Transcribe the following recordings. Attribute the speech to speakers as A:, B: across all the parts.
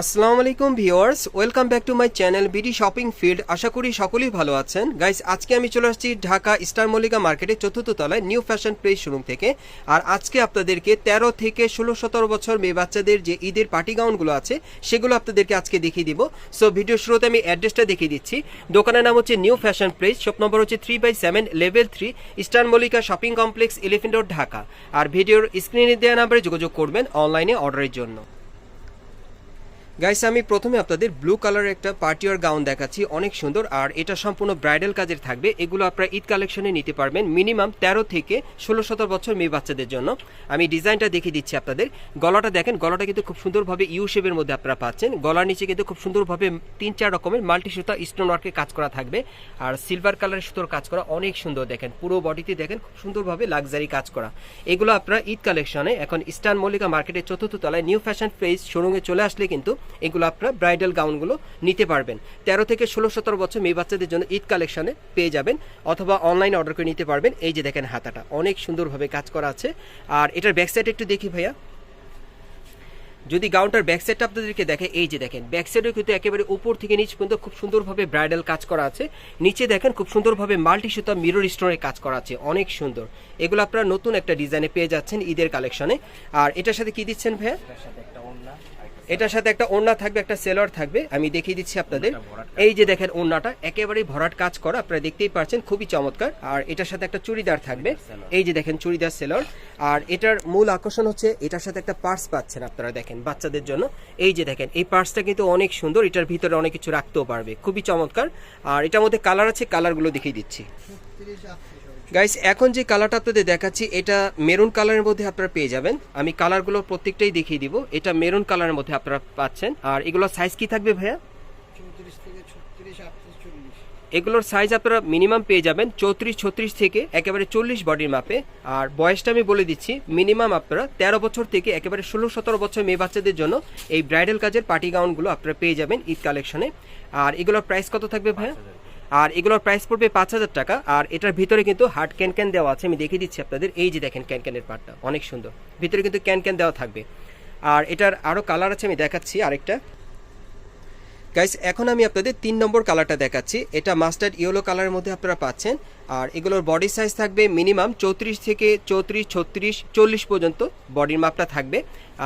A: আসসালামু আলাইকুম viewers, welcome back to my channel BD shopping field. আশা করি সকলেই ভালো আছেন। গাইস, আজকে আমি চলে আসছি ঢাকা স্টার মল্লিকা মার্কেটের চতুর্থ তলায় নিউ ফ্যাশন প্লেস শোরুম থেকে। আর আজকে আপনাদেরকে তেরো থেকে ষোলো সতেরো বছর মেয়ে বাচ্চাদের যে ঈদের পার্টি গাউনগুলো আছে, সেগুলো আপনাদেরকে আজকে দেখিয়ে দিব। সো ভিডিও শুরুতে আমি অ্যাড্রেসটা দেখিয়ে দিচ্ছি। দোকানের নাম হচ্ছে new fashion place shop number হচ্ছে three by seven level three star Mallika shopping complex elephant road Dhaka. আর ভিডিওর স্ক্রিনে দেওয়া নাম্বারে যোগাযোগ করবেন অনলাইনে অর্ডারের জন্য। গাইস আমি প্রথমে আপনাদের ব্লু কালারের একটা পার্টিওয়ার গাউন দেখাচ্ছি। অনেক সুন্দর। আর এটা সম্পূর্ণ ব্রাইডাল কাজের থাকবে। এগুলো আপনারা ঈদ কালেকশনে নিতে পারবেন মিনিমাম তেরো থেকে ষোলো সতেরো বছর মেয়ে বাচ্চাদের জন্য। আমি ডিজাইনটা দেখিয়ে দিচ্ছি আপনাদের। গলাটা দেখেন, গলাটা কিন্তু খুব সুন্দরভাবে ইউ শেপের মধ্যে আপনারা পাচ্ছেন। গলার নিচে কিন্তু খুব সুন্দরভাবে তিন চার রকমের মাল্টি সুতা স্টোন ওয়ার্কের কাজ করা থাকবে। আর সিলভার কালারের সুতোর কাজ করা অনেক সুন্দর দেখেন। পুরো বডিতে দেখেন, খুব সুন্দরভাবে লাক্সারি কাজ করা। এগুলো আপনারা ঈদ কালেকশনে এখন ইস্টার্ন মল্লিকা মার্কেটের চতুর্থ তলায় নিউ ফ্যাশন ফ্রেজ শোরুমে চলে আসলে কিন্তু এগুলো আপনারা ব্রাইডাল গাউনগুলো নিতে পারবেন। তেরো থেকে ষোলো, সতেরো বছর মেয়ে বাচ্চাদের জন্য ঈদ কালেকশনে পেয়ে যাবেন অথবা অনলাইন অর্ডার করে নিতে পারবেন। এই যে দেখেন হাতাটা, অনেক সুন্দরভাবে কাজ করা আছে। আর এটার ব্যাক সাইড একটু দেখি ভাইয়া। যদি গাউনটার ব্যাক সাইডটা আপনাদেরকে দেখে এই যে দেখেন ব্যাক সাইডে কিন্তু একেবারে উপর থেকে নিচ পর্যন্ত খুব সুন্দরভাবে ব্রাইডাল কাজ করা আছে। নিচে দেখেন খুব সুন্দরভাবে মাল্টি সুতা মিরর স্টোনের কাজ করা আছে, অনেক সুন্দর। এগুলো আপনারা নতুন একটা ডিজাইনে পেয়ে যাচ্ছেন ঈদের কালেকশনে। আর এটার সাথে কি দিচ্ছেন ভাইয়া? এটার সাথে একটা ওড়না থাকবে একটা সেলর থাকবে। আমি দেখিয়ে দিচ্ছি আপনাদের। এই যে দেখেন ওড়নাটা একেবারেই ভরাট কাজ করা আপনারা দেখতেই পাচ্ছেন খুবই চমৎকার। আর এটার সাথে একটা চুড়িদার থাকবে। এই যে দেখেন চুড়িদার সেলর আর এটার মূল আকর্ষণ হচ্ছে এটার সাথে একটা পার্স পাচ্ছেন আপনারা দেখেন বাচ্চাদের জন্য। এই যে দেখেন এই পার্সটা কিন্তু অনেক সুন্দর এটার ভিতরে অনেক কিছু রাখতেও পারবে। খুবই চমৎকার। আর এটার মধ্যে কালার আছে কালারগুলো দেখিয়ে দিচ্ছি। গাইস এখন যে কালারটা আপনাদের দেখাচ্ছি এটা মেরুন কালারের মধ্যে আপনারা পেয়ে যাবেন। আমি কালারগুলো প্রত্যেকটাই দেখিয়ে দিব। এটা মেরুন কালারের মধ্যে আপনারা পাচ্ছেন। আর এগুলোর সাইজ কি থাকবে ভাইয়া? এগুলোর সাইজ আপনারা মিনিমাম পেয়ে যাবেন চৌত্রিশ ছত্রিশ থেকে একেবারে চল্লিশ বডির মাপে আর বয়সটা আমি বলে দিচ্ছি মিনিমাম আপনারা তেরো বছর থেকে একেবারে ষোলো সতেরো বছর মেয়ে বাচ্চাদের জন্য এই ব্রাইডাল কাজের পার্টি গাউনগুলো আপনারা পেয়ে যাবেন ঈদ কালেকশনে আর এগুলোর প্রাইস কত থাকবে ভাইয়া? আর এগুলোর প্রাইস পড়বে পাঁচ হাজার টাকা। আর এটার ভিতরে কিন্তু হার্ড ক্যান ক্যান দেওয়া আছে। আমি দেখিয়ে দিচ্ছি আপনাদের। এই যে দেখেন ক্যান ক্যানের পার্টটা অনেক সুন্দর। ভিতরে কিন্তু ক্যান ক্যান দেওয়া থাকবে। আর এটার আরও কালার আছে, আমি দেখাচ্ছি আরেকটা। গাইস এখন আমি আপনাদের তিন নম্বর কালারটা দেখাচ্ছি। এটা মাস্টার্ড ইয়েলো কালারের মধ্যে আপনারা পাচ্ছেন। আর এগুলোর বডি সাইজ থাকবে মিনিমাম চৌত্রিশ থেকে চৌত্রিশ, ছত্রিশ, চল্লিশ পর্যন্ত বডির মাপটা থাকবে।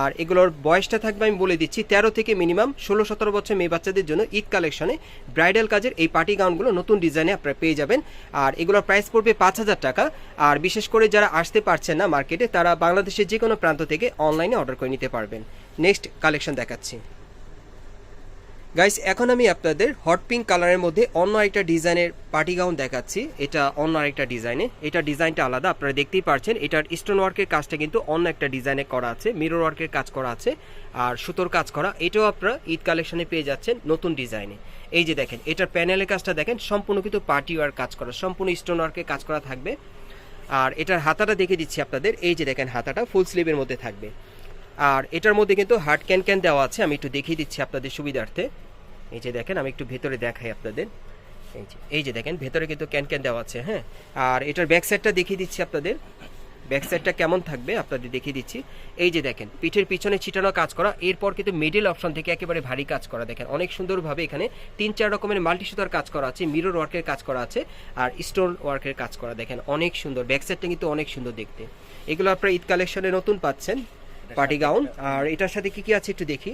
A: আর এগুলোর বয়সটা থাকবে আমি বলে দিচ্ছি, তেরো থেকে মিনিমাম ষোলো, সতেরো বছর মেয়ে বাচ্চাদের জন্য ঈদ কালেকশনে ব্রাইডাল কাজের এই পার্টি গাউনগুলো নতুন ডিজাইনে আপনারা পেয়ে যাবেন। আর এগুলোর প্রাইস পড়বে পাঁচ হাজার টাকা। আর বিশেষ করে যারা আসতে পারছেন না মার্কেটে তারা বাংলাদেশের যে কোনো প্রান্ত থেকে অনলাইনে অর্ডার করে নিতে পারবেন। নেক্সট কালেকশন দেখাচ্ছি। গাইস এখন আমি আপনাদের হট পিঙ্ক কালারের মধ্যে অন্য একটা ডিজাইনের পার্টি গাউন দেখাচ্ছি। এটা অন্য আরেকটা ডিজাইনে এটা ডিজাইনটা আলাদা, আপনারা দেখতেই পারছেন। এটার স্টোন ওয়ার্কের কাজটা কিন্তু অন্য একটা ডিজাইনে করা আছে। মিরর ওয়ার্কের কাজ করা আছে। আর সুতোর কাজ করা। এটাও আপনারা ঈদ কালেকশনে পেয়ে যাচ্ছেন নতুন ডিজাইনে এই যে দেখেন এটার প্যানেলের কাজটা দেখেন। সম্পূর্ণ কিন্তু পার্টি ওয়ার কাজ করা। সম্পূর্ণ স্টোন ওয়ার্কের কাজ করা থাকবে। আর এটার হাতাটা দেখে দিচ্ছি আপনাদের। এই যে দেখেন হাতাটা ফুল স্লিভের মধ্যে থাকবে। আর এটার মধ্যে কিন্তু হার্ড ক্যান ক্যান দেওয়া আছে। আমি একটু দেখিয়ে দিচ্ছি আপনাদের সুবিধার্থে। এই যে দেখেন, আমি একটু ভেতরে দেখাই আপনাদের। এই যে এই যে দেখেন, ভেতরে কিন্তু ক্যান ক্যান দেওয়া আছে হ্যাঁ? আর এটার ব্যাক সাইডটা দেখিয়ে দিচ্ছি আপনাদের। ব্যাক সাইডটা কেমন থাকবে আপনাদের দেখিয়ে দিচ্ছি। এই যে দেখেন, পিঠের পিছনে ছিটানো কাজ করা, এরপর কিন্তু মিডিল অপশন থেকে একেবারে ভারী কাজ করা। দেখেন, অনেক সুন্দরভাবে এখানে তিন চার রকমের মাল্টি সুতার কাজ করা আছে মিরর ওয়ার্কের কাজ করা আছে, আর স্টোন ওয়ার্কের কাজ করা। দেখেন, অনেক সুন্দর ব্যাক সাইডটা কিন্তু অনেক সুন্দর দেখতে। এগুলো আপনারা ঈদ কালেকশনে নতুন পাচ্ছেন। Party gown. আর এটার সাথে কি কি আছে একটু দেখি।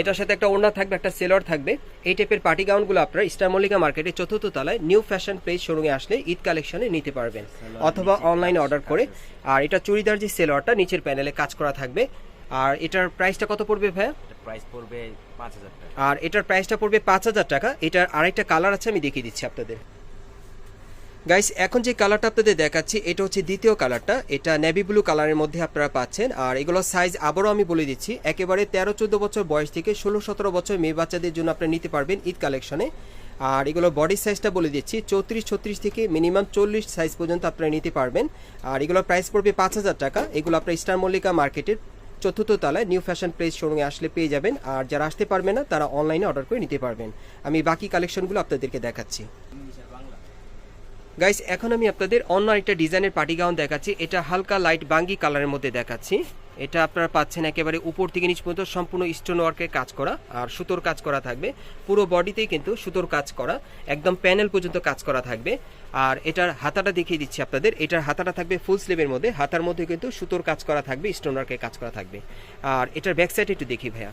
A: এটার সাথে একটা ওড়না থাকবে একটা সেলর থাকবে। এই টাইপের পার্টি গাউনগুলো আপনারা স্টার মল্লিকা মার্কেটে চতুর্থ তলায় নিউ ফ্যাশন প্লেস শোরুমে আসলে ঈদ কালেকশনে নিতে পারবেন। অথবা অনলাইনে অর্ডার করে। আর এটা চুড়িদার যে সেলরটা নিচের প্যানেলে কাজ করা থাকবে। আর এটার প্রাইসটা কত পড়বে ভাইয়া?
B: প্রাইস পড়বে পাঁচ হাজার টাকা।
A: আর এটার প্রাইসটা পড়বে পাঁচ হাজার টাকা। এটার আরেকটা কালার আছে আমি দেখিয়ে দিচ্ছি আপনাদের। গাইস এখন যে কালারটা আপনাদের দেখাচ্ছি, এটা হচ্ছে দ্বিতীয় কালারটা এটা নেভি ব্লু কালারের মধ্যে আপনারা পাচ্ছেন। আর এগুলোর সাইজ আবারও আমি বলে দিচ্ছি, একেবারে তেরো, চোদ্দ বছর বয়স থেকে ষোলো, সতেরো বছর মেয়ে বাচ্চাদের জন্য আপনারা নিতে পারবেন ঈদ কালেকশনে আর এগুলো বডি সাইজটা বলে দিচ্ছি, চৌত্রিশ, ছত্রিশ থেকে মিনিমাম চল্লিশ সাইজ পর্যন্ত আপনারা নিতে পারবেন। আর এগুলোর প্রাইস পড়বে পাঁচ হাজার টাকা। এগুলো আপনার স্টার মল্লিকা মার্কেটের চতুর্থ তলায় নিউ ফ্যাশন প্লেস শোরুমে আসলে পেয়ে যাবেন। আর যারা আসতে পারবে না, তারা অনলাইনে অর্ডার করে নিতে পারবেন। আমি বাকি কালেকশনগুলো আপনাদেরকে দেখাচ্ছি। গাইস এখন আমি আপনাদের অন্য একটা ডিজাইনের পার্টি গাউন দেখাচ্ছি। এটা হালকা লাইট বাঙ্গি কালারের মধ্যে দেখাচ্ছি। এটা আপনারা পাচ্ছেন একেবারে উপর থেকে নিচ পর্যন্ত সম্পূর্ণ স্টোন ওয়ার্কের কাজ করা আর সুতোর কাজ করা থাকবে। পুরো বডিতেই কিন্তু সুতোর কাজ করা, একদম প্যানেল পর্যন্ত কাজ করা থাকবে। আর এটার হাতাটা দেখিয়ে দিচ্ছি আপনাদের। এটার হাতাটা থাকবে ফুল স্লিভের মধ্যে। হাতার মধ্যে কিন্তু সুতোর কাজ করা থাকবে স্টোন ওয়ার্কের কাজ করা থাকবে। আর এটার ব্যাক সাইড একটু দেখি ভাইয়া।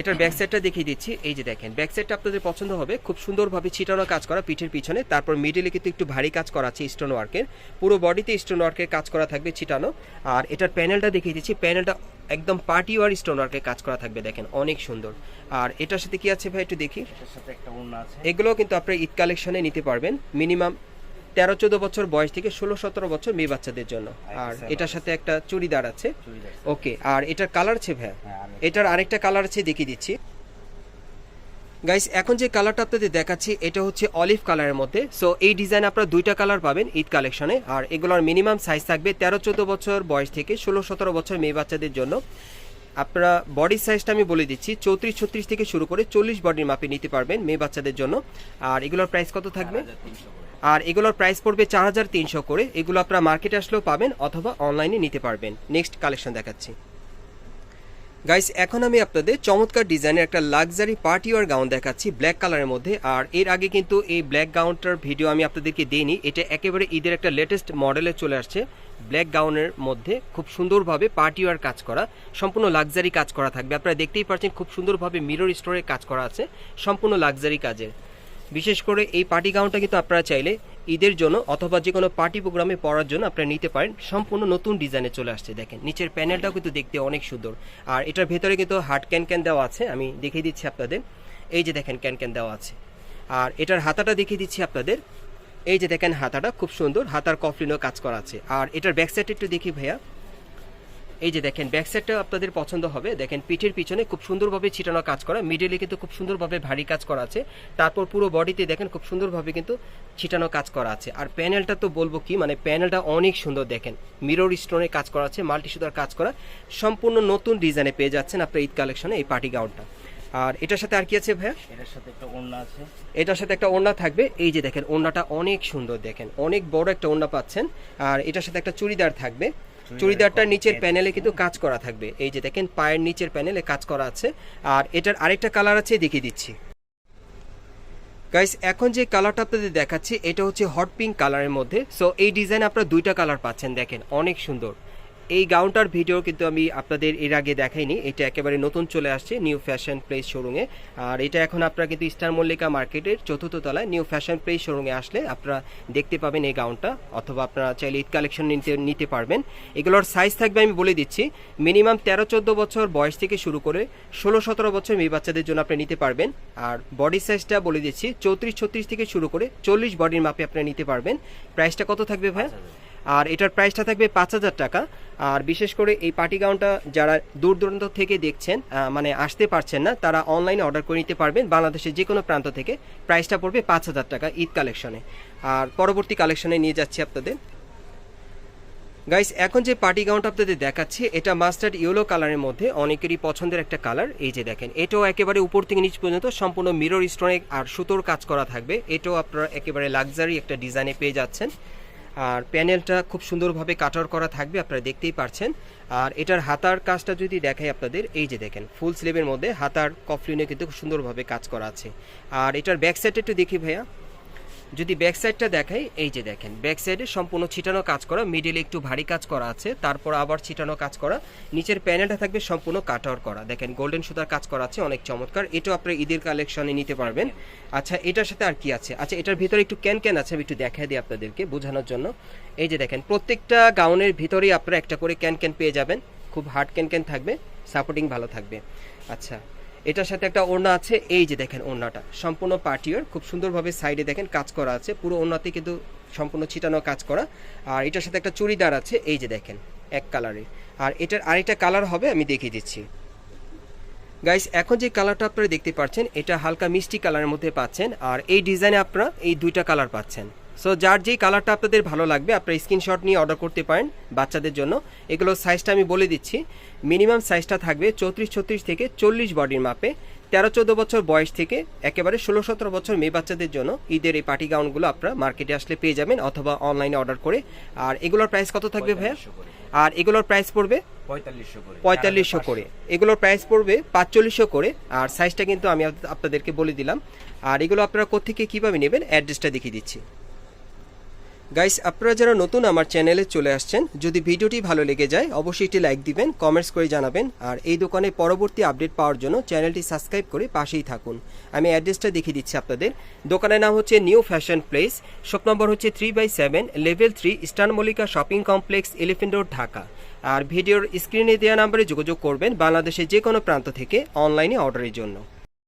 A: এটার ব্যাক সাইডটা দেখিয়ে দিচ্ছি। এই যে দেখেন ব্যাক সাইডটা আপনাদের পছন্দ হবে। খুব সুন্দরভাবে ছিটানো কাজ করা পিঠের পিছনে। তারপর মিডিলে কিন্তু একটু ভারী কাজ করা আছে স্টোন ওয়ার্কের পুরো বডিতে স্টোন ওয়ার্কের কাজ করা থাকবে ছিটানো। আর এটার প্যানেলটা দেখিয়ে দিচ্ছি। প্যানেলটা একদম পার্টি ওয়ার স্টোন ওয়ার্কের কাজ করা থাকবে দেখেন অনেক সুন্দর। আর এটার সাথে কি আছে ভাই একটু দেখি? এগুলো কিন্তু আপনার ঈদ কালেকশনে নিতে পারবেন। মিনিমাম তেরো চোদ্দ বছর বয়স থেকে ষোলো সতেরো বছর মেয়ে বাচ্চাদের জন্য। আর এটার সাথে একটা চুড়িদার আছে। ওকে আর এটার কালার আছে ভাইয়া?
B: হ্যাঁ
A: এটার আরেকটা কালার আছে দেখিয়ে দিচ্ছি। গাইস এখন যে কালারটা আপনাদের দেখাচ্ছি এটা হচ্ছে অলিভ কালারের মধ্যে। সো এই ডিজাইন আপনারা দুইটা কালার পাবেন ঈদ কালেকশনে আর এগুলোর মিনিমাম সাইজ থাকবে তেরো চোদ্দ বছর বয়স থেকে ষোলো সতেরো বছর মেয়ে বাচ্চাদের জন্য। আপনারা বডি সাইজটা আমি বলে দিচ্ছি চৌত্রিশ ছত্রিশ থেকে শুরু করে চল্লিশ বডির মাপে নিতে পারবেন মেয়ে বাচ্চাদের জন্য। আর এগুলোর প্রাইস কত থাকবে? আর এগুলোর প্রাইস পড়বে চার হাজার তিনশো করে। এগুলো আপনারা মার্কেটে আসলেও পাবেন অথবা অনলাইনে নিতে পারবেন। নেক্সট কালেকশন দেখাচ্ছি। গাইস এখন আমি আপনাদের চমৎকার ডিজাইনের একটা লাক্সারি পার্টি ওয়ার গাউন দেখাচ্ছি ব্ল্যাক কালারের মধ্যে। আর এর আগে কিন্তু এই ব্ল্যাক গাউনটার ভিডিও আমি আপনাদেরকে দিইনি। এটা একেবারে ঈদের একটা লেটেস্ট মডেলে চলে আসছে। ব্ল্যাক গাউনের মধ্যে খুব সুন্দরভাবে পার্টি ওয়ার কাজ করা, সম্পূর্ণ লাক্সারি কাজ করা থাকবে। আপনারা দেখতেই পাচ্ছেন খুব সুন্দরভাবে মিরর স্টোরে কাজ করা আছে, সম্পূর্ণ লাক্সারি কাজের। বিশেষ করে এই পার্টি গাউনটা কিন্তু আপনারা চাইলে ঈদের জন্য অথবা যে কোনো পার্টি প্রোগ্রামে পরার জন্য আপনারা নিতে পারেন। সম্পূর্ণ নতুন ডিজাইনে চলে আসছে, দেখেন। নিচের প্যানেলটাও কিন্তু দেখতে অনেক সুন্দর। আর এটার ভেতরে কিন্তু হার্ড ক্যান ক্যান দেওয়া আছে, আমি দেখিয়ে দিচ্ছি আপনাদের। এই যে দেখেন ক্যান ক্যান দেওয়া আছে। আর এটার হাতাটা দেখিয়ে দিচ্ছি আপনাদের। এই যে দেখেন, হাতাটা খুব সুন্দর। হাতার কফলিনও কাজ করা আছে। আর এটার ব্যাক সাইড একটু দেখি ভাইয়া। এই যে দেখেন ব্যাক সাইডটা আপনাদের পছন্দ হবে। দেখেন পিঠের পিছনে খুব সুন্দরভাবে ছিটানো কাজ করা। মিডলে কিন্তু খুব সুন্দরভাবে ভারী কাজ করা আছে। তারপর পুরো বডিতে দেখেন খুব সুন্দরভাবে কিন্তু ছিটানো কাজ করা আছে। আর প্যানেলটা তো বলব কি মানে প্যানেলটা অনেক সুন্দর দেখেন। মিরর স্টোনে কাজ করা আছে মাল্টি সুতার কাজ করা। সম্পূর্ণ নতুন ডিজাইনে পেয়ে যাচ্ছেন আপনার ঈদ কালেকশনে এই পার্টি গাউনটা আর এটার সাথে আর কি আছে ভাইয়া?
B: এটার সাথে একটা ওড়না আছে।
A: এটার সাথে একটা ওড়না থাকবে। এই যে দেখেন ওড়নাটা অনেক সুন্দর দেখেন। অনেক বড় একটা ওড়না পাচ্ছেন। আর এটার সাথে একটা চুড়িদার থাকবে। চুড়িদারটার নিচের প্যানেলে কিন্তু কাজ করা থাকবে। এই যে দেখেন, পায়ের নিচের প্যানেলে কাজ করা আছে। আর এটার আরেকটা কালার আছে, দেখিয়ে দিচ্ছি। গাইস এখন যে কালারটা আপনাদের দেখাচ্ছি, এটা হচ্ছে হট পিঙ্ক কালারের মধ্যে। সো এই ডিজাইন আপনারা দুইটা কালার পাচ্ছেন, দেখেন, অনেক সুন্দর। এই গাউনটার ভিডিও কিন্তু আমি আপনাদের এর আগে দেখাইনি। এটা একেবারে নতুন চলে আসছে নিউ ফ্যাশন প্লেস শোরুমে আর এটা এখন আপনারা কিন্তু স্টার মল্লিকা মার্কেটের চতুর্থ তলায় নিউ ফ্যাশন প্লেস শোরুমে আসলে আপনারা দেখতে পাবেন এই গাউনটা, অথবা আপনারা চাইলে ঈদ কালেকশন নিতে নিতে পারবেন। এগুলোর সাইজ থাকবে আমি বলে দিচ্ছি মিনিমাম তেরো চোদ্দ বছর বয়স থেকে শুরু করে ষোলো সতেরো বছর মেয়ে বাচ্চাদের জন্য আপনি নিতে পারবেন। আর বডি সাইজটা বলে দিচ্ছি, চৌত্রিশ ছত্রিশ থেকে শুরু করে চল্লিশ বডির মাপে আপনি নিতে পারবেন। প্রাইসটা কত থাকবে ভাই আর এটার প্রাইসটা থাকবে পাঁচ হাজার টাকা। আর বিশেষ করে এই পার্টি গাউনটা যারা দূর দূরান্ত থেকে দেখছেন মানে আসতে পারছেন না, তারা অনলাইনে অর্ডার করে নিতে পারবেন। বাংলাদেশের যে কোনো প্রান্ত থেকে প্রাইসটা পড়বে পাঁচ হাজার টাকা ঈদ কালেকশনে আর পরবর্তী কালেকশনে নিয়ে যাচ্ছি আপনাদের। গাইস এখন যে পার্টি গাউনটা আপনাদের দেখাচ্ছি, এটা মাস্টার্ড ইয়েলো কালারের মধ্যে অনেকেরই পছন্দের একটা কালার এই যে দেখেন, এটাও একেবারে উপর থেকে নিচ পর্যন্ত সম্পূর্ণ মিরর স্টোনে আর সুতোর কাজ করা থাকবে। এটাও আপনারা একেবারে লাক্সারি একটা ডিজাইনে পেয়ে যাচ্ছেন। আর প্যানেলটা খুব সুন্দরভাবে কাটার করা থাকবে, আপনারা দেখতেই পারছেন। আর এটার হাতার কাজটা যদি দেখাই আপনাদের, এই যে দেখেন ফুল স্লিভের মধ্যে হাতার কফলিনে কিন্তু খুব সুন্দরভাবে কাজ করা আছে। আর এটার ব্যাক সাইডটা একটু দেখি ভাইয়া। যদি ব্যাক সাইডটা দেখাই, এই যে দেখেন ব্যাক সাইডে সম্পূর্ণ ছিটানো কাজ করা, মিডিলে একটু ভারী কাজ করা আছে, তারপর আবার ছিটানো কাজ করা, নিচের প্যানেলটা থাকবে সম্পূর্ণ কাট কাটার করা। দেখেন, গোল্ডেন সুতার কাজ করা আছে, অনেক চমৎকার। এটাও আপনি ঈদের কালেকশনে নিতে পারবেন। আচ্ছা এটার সাথে আর কি আছে? আচ্ছা এটার ভিতরে একটু ক্যান ক্যান আছে, আমি একটু দেখাই দিই আপনাদেরকে বোঝানোর জন্য। এই যে দেখেন, প্রত্যেকটা গাউনের ভিতরেই আপনারা একটা করে ক্যান ক্যান পেয়ে যাবেন। খুব হার্ড ক্যান ক্যান থাকবে, সাপোর্টিং ভালো থাকবে। আচ্ছা এটার সাথে একটা ওড়না আছে, এই যে দেখেন ওড়নাটা। সম্পূর্ণ পার্টিওর খুব সুন্দরভাবে সাইডে দেখেন কাজ করা আছে, পুরো ওড়নাতে কিন্তু সম্পূর্ণ ছিটানো কাজ করা। আর এটার সাথে একটা চুড়িদার আছে, এই যে দেখেন, এক কালারের। আর এটার আরেকটা কালার হবে, আমি দেখিয়ে দিচ্ছি। গাইস, এখন যে কালারটা আপনারা দেখতে পাচ্ছেন, এটা হালকা মিষ্টি কালারের মধ্যে পাচ্ছেন, আর এই ডিজাইনে আপনারা এই দুইটা কালার পাচ্ছেন। সো যার যেই কালারটা আপনাদের ভালো লাগবে আপনারা স্ক্রিনশট নিয়ে অর্ডার করতে পারেন বাচ্চাদের জন্য। এগুলোর সাইজটা আমি বলে দিচ্ছি। মিনিমাম সাইজটা থাকবে চৌত্রিশ ছত্রিশ থেকে চল্লিশ বডির মাপে। তেরো চোদ্দ বছর বয়স থেকে একেবারে ষোলো সতেরো বছর মেয়ে বাচ্চাদের জন্য ঈদের এই পার্টি গাউনগুলো আপনারা মার্কেটে আসলে পেয়ে যাবেন অথবা অনলাইনে অর্ডার করে। আর এগুলোর প্রাইস কত থাকবে ভাইয়া? আর এগুলোর প্রাইস পড়বে?
B: পঁয়তাল্লিশশো করে।
A: এগুলোর প্রাইস পড়বে পাঁচচল্লিশশো করে। আর সাইজটা কিন্তু আমি আপনাদেরকে বলে দিলাম। আর এগুলো আপনারা কোথেকে কীভাবে নেবেন? অ্যাড্রেসটা দেখিয়ে দিচ্ছি। গাইস আপনারা যারা নতুন আমার চ্যানেলে চলে আসছেন, যদি ভিডিওটি ভালো লেগে যায়, অবশ্যই একটি লাইক দিবেন কমেন্টস করে জানাবেন, আর এই দোকানে পরবর্তী আপডেট পাওয়ার জন্য চ্যানেলটি সাবস্ক্রাইব করে পাশেই থাকুন। আমি অ্যাড্রেসটা দেখিয়ে দিচ্ছি আপনাদের। দোকানের নাম হচ্ছে new fashion place shop number হচ্ছে three by seven level three eastern Mallika shopping complex elephant road Dhaka আর ভিডিওর স্ক্রিনে দেওয়া নাম্বারে যোগাযোগ করবেন বাংলাদেশের যে কোনো প্রান্ত থেকে অনলাইনে অর্ডারের জন্য।